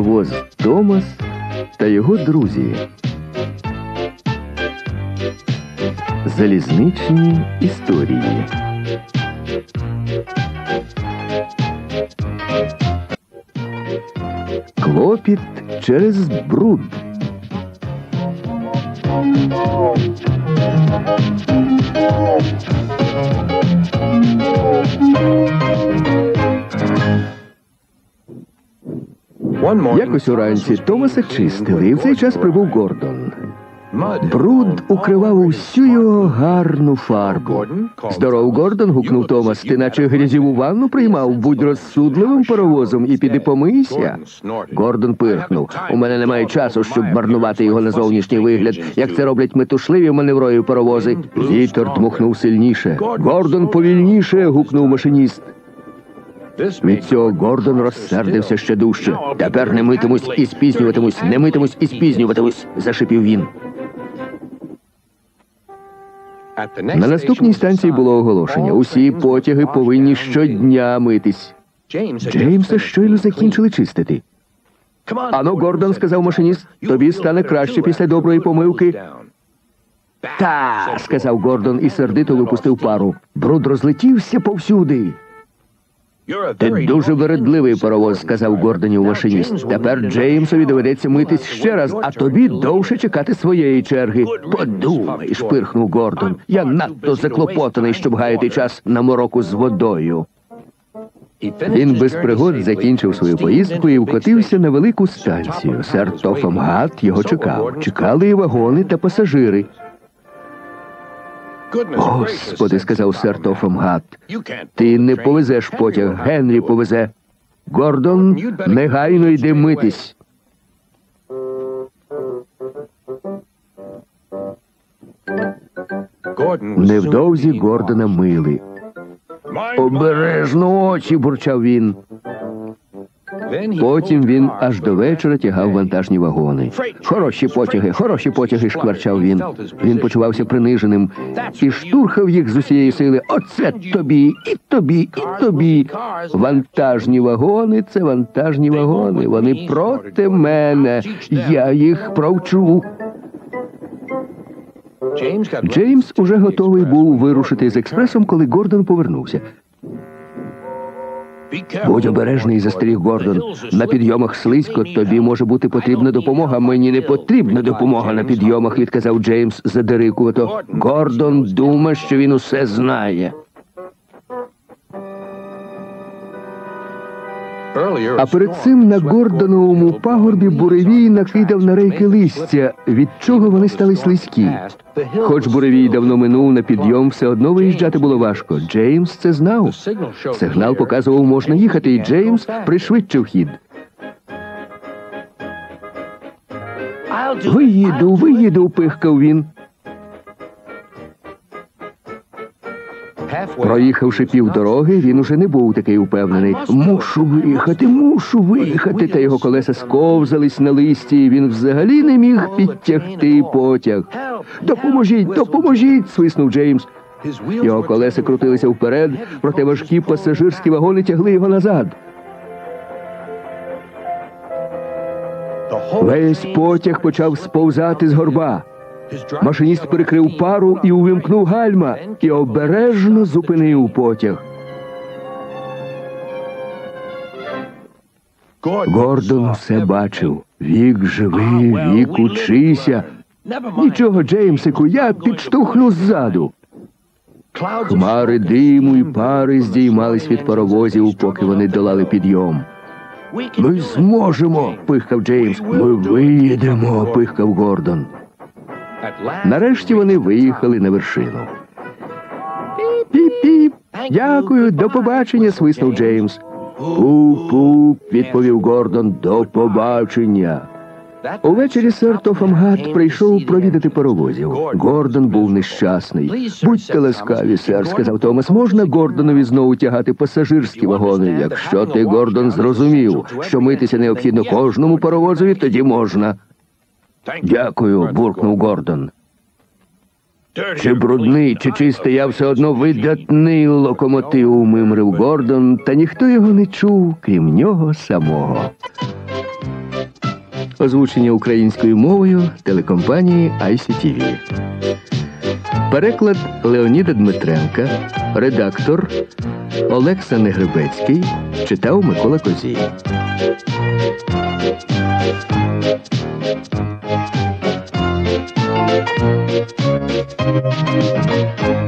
Паровоз Томас та його друзі. Залізничні історії. Клопіт через бруд. Якось уранці Томаса чистили, і в цей час прибув Гордон. Бруд укривав усю його гарну фарбу. Здоров, Гордон, гукнув Томас. Ти наче грязіву ванну приймав, будь розсудливим паровозом і піди помийся. Гордон пирхнув. У мене немає часу, щоб марнувати його на зовнішній вигляд, як це роблять метушливі маневрові паровози. Вітер дмухнув сильніше. Гордон повільніше. гукнув машиніст. Від цього Гордон розсердився ще дужче. Тепер не митимусь і спізнюватимусь, не митимусь і спізнюватимусь, зашипів він. На наступній станції було оголошення. Усі потяги повинні щодня митись. Джеймса щойно закінчили чистити. Ано, Гордон, сказав машиніст, тобі стане краще після доброї помивки. Та, сказав Гордон і сердито випустив пару. Бруд розлетівся повсюди. Ти дуже вередливий паровоз, сказав Гордонів машиніст. Тепер Джеймсові доведеться митись ще раз, а тобі довше чекати своєї черги. Подумай, шпирхнув Гордон. Я надто заклопотаний, щоб гаяти час на мороку з водою. Він без пригод закінчив свою поїздку і вкотився на велику станцію. Сер Тофом Гат його чекав. Чекали і вагони та пасажири. Господи, сказав сер Тофом Гат, ти не повезеш потяг, Генрі повезе. Гордон, негайно йди митись. Невдовзі Гордона мили. Обережно очі, бурчав він. Потім він аж до вечора тягав вантажні вагони. Хороші потяги, хороші потяги, шкварчав він. Він почувався приниженим і штурхав їх з усієї сили. Оце тобі, і тобі, і тобі. Вантажні вагони це вантажні вагони. Вони проти мене. Я їх провчу. Джеймс уже готовий був вирушити з експресом, коли Гордон повернувся. Будь обережний, застеріг Гордон. На підйомах слизько тобі може бути потрібна допомога. Мені не потрібна допомога на підйомах, відказав Джеймс задирикувато. Гордон думає, що він усе знає. А перед цим на Гордоновому пагорбі буревій накидав на рейки листя, від чого вони стали слизькі. Хоч буревій давно минув на підйом, все одно виїжджати було важко. Джеймс це знав. Сигнал показував, можна їхати, і Джеймс пришвидшив хід. Виїду, виїду, пихкав він. Проїхавши півдороги, він уже не був такий упевнений. Мушу виїхати, мушу виїхати. Та його колеса сковзались на листі. і Він взагалі не міг підтягти потяг. Допоможіть, допоможіть, свиснув Джеймс. Його колеса крутилися вперед, проте важкі пасажирські вагони тягли його назад. Весь потяг почав сповзати з горба. Машиніст перекрив пару і увімкнув гальма і обережно зупинив потяг. Гордон все бачив. Вік живий, вік учися. Нічого, Джеймсику, я підштовхну ззаду. Хмари диму і пари здіймались від паровозів, поки вони долали підйом. Ми зможемо, пихкав Джеймс. Ми виїдемо, пихкав Гордон. Нарешті вони виїхали на вершину. Піп-піп. Дякую, до побачення, свиснув Джеймс. Пуп-пуп, відповів Гордон, до побачення. Увечері сер Тофамгат прийшов провідати паровозів. Гордон був нещасний. Будьте ласкаві, сер, сказав Томас. Можна Гордонові знову тягати пасажирські вагони. Якщо ти, Гордон, зрозумів, що митися необхідно кожному паровозові, тоді можна. Дякую, буркнув Гордон. Чи брудний, чи чистий, я все одно видатний локомотив, мимрив Гордон, та ніхто його не чув, крім нього самого. Озвучення українською мовою телекомпанії ICTV. Переклад Леоніда Дмитренка, редактор Олекса Негребецький читав Микола Козій. Thank you.